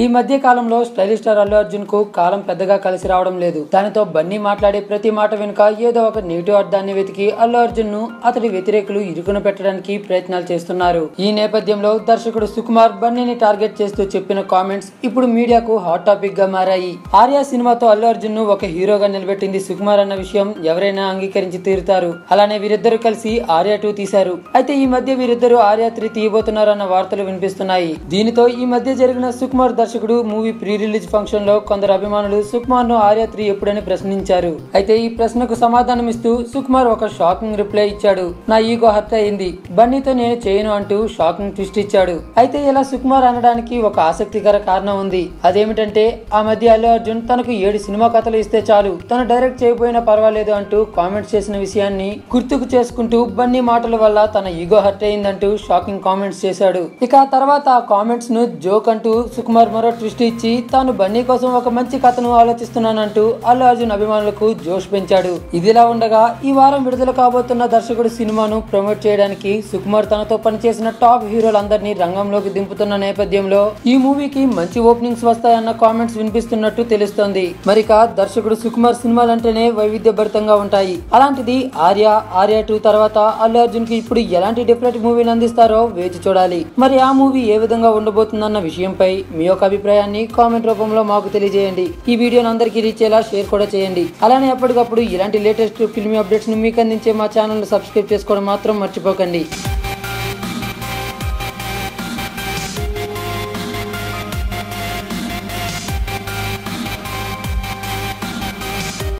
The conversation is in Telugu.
ఈ మధ్య కాలంలో స్టైలిష్ స్టార్ అల్లు అర్జున్కు కాలం పెద్దగా కలిసి రావడం లేదు. దానితో బన్నీ మాట్లాడే ప్రతి మాట వెనుక ఏదో ఒక నెగిటివ్ అర్థాన్ని వెతికి అల్లు అర్జున్ను అతడి వ్యతిరేకులు ఇరుకున పెట్టడానికి ప్రయత్నాలు చేస్తున్నారు. ఈ నేపథ్యంలో దర్శకుడు సుకుమార్ బన్నీని టార్గెట్ చేస్తూ చెప్పిన కామెంట్స్ ఇప్పుడు మీడియాకు హాట్ టాపిక్గా మారాయి. ఆర్య సినిమాతో అల్లు అర్జున్ను ఒక హీరోగా నిలబెట్టింది సుకుమార్ అన్న విషయం ఎవరైనా అంగీకరించి తీరుతారు. అలానే వీరిద్దరు కలిసి ఆర్యా టూ తీశారు. అయితే ఈ మధ్య వీరిద్దరు ఆర్యా త్రీ తీయబోతున్నారన్న వార్తలు వినిపిస్తున్నాయి. దీనితో ఈ మధ్య జరిగిన సుకుమార్ దర్శకుడు మూవీ ప్రీ రిలీజ్ ఫంక్షన్లో కొందరు అభిమానులు సుకుమార్ను ఆర్య త్రీ ఎప్పుడని ప్రశ్నించారు. అయితే ఈ ప్రశ్నకు సమాధానం ఇస్తూ సుకుమార్ ఒక షాకింగ్ రిప్లై ఇచ్చాడు. నా ఈగో హర్ట్ అయింది. బన్నీతో నేను చేయను అంటూ షాకింగ్ ట్విస్ట్ ఇచ్చాడు. అయితే ఇలా సుకుమార్ అనడానికి ఒక ఆసక్తికర కారణం ఉంది. అదేమిటంటే ఆ మధ్య అల్లు అర్జున్ తనకు ఏడు సినిమా కథలు ఇస్తే చాలు. తను డైరెక్ట్ చేయకపోయినా పర్వాలేదు అంటూ కామెంట్స్ చేసిన విషయాన్ని గుర్తుకు చేసుకుంటూ బన్నీ మాటల వల్ల తన ఈగో హర్ట్ అయిందంటూ షాకింగ్ కామెంట్స్ చేశాడు. ఇక తర్వాత ఆ కామెంట్స్ను జోక్ అంటూ సుకుమార్ మరో ట్విస్ట్ ఇచ్చి తాను బన్నీ కోసం ఒక మంచి కథను ఆలోచిస్తున్నానంటూ అల్లు అర్జున్ అభిమానులకు జోష్ పెంచాడు. ఇదిలా ఉండగా ఈ వారం విడుదల కాబోతున్న దర్శకుడు సినిమాను ప్రమోట్ చేయడానికి సుకుమార్ తనతో పనిచేసిన టాప్ హీరోలందరినీ రంగంలోకి దింపుతున్న నేపథ్యంలో ఈ మూవీకి మంచి ఓపెనింగ్స్ వస్తాయన్న కామెంట్స్ వినిపిస్తున్నట్టు తెలుస్తోంది. మరిక దర్శకుడు సుకుమార్ సినిమాలంటేనే వైవిధ్యభరితంగా ఉంటాయి. అలాంటిది ఆర్య ఆర్య టూ తర్వాత అల్లు అర్జున్కి ఇప్పుడు ఎలాంటి డిఫరెంట్ మూవీని అందిస్తారో వేచి చూడాలి. మరి ఆ మూవీ ఏ విధంగా ఉండబోతుందన్న విషయంపై మీ యొక్క అభిప్రాయాన్ని కామెంట్ రూపంలో మాకు తెలియజేయండి. ఈ వీడియోని అందరికీ రీచ్ అయ్యేలా షేర్ కూడా చేయండి. అలానే ఎప్పటికప్పుడు ఇలాంటి లేటెస్ట్ ఫిల్మీ అప్డేట్స్ని మీకు అందించే మా ఛానల్ను సబ్స్క్రైబ్ చేసుకోవడం మాత్రం మర్చిపోకండి.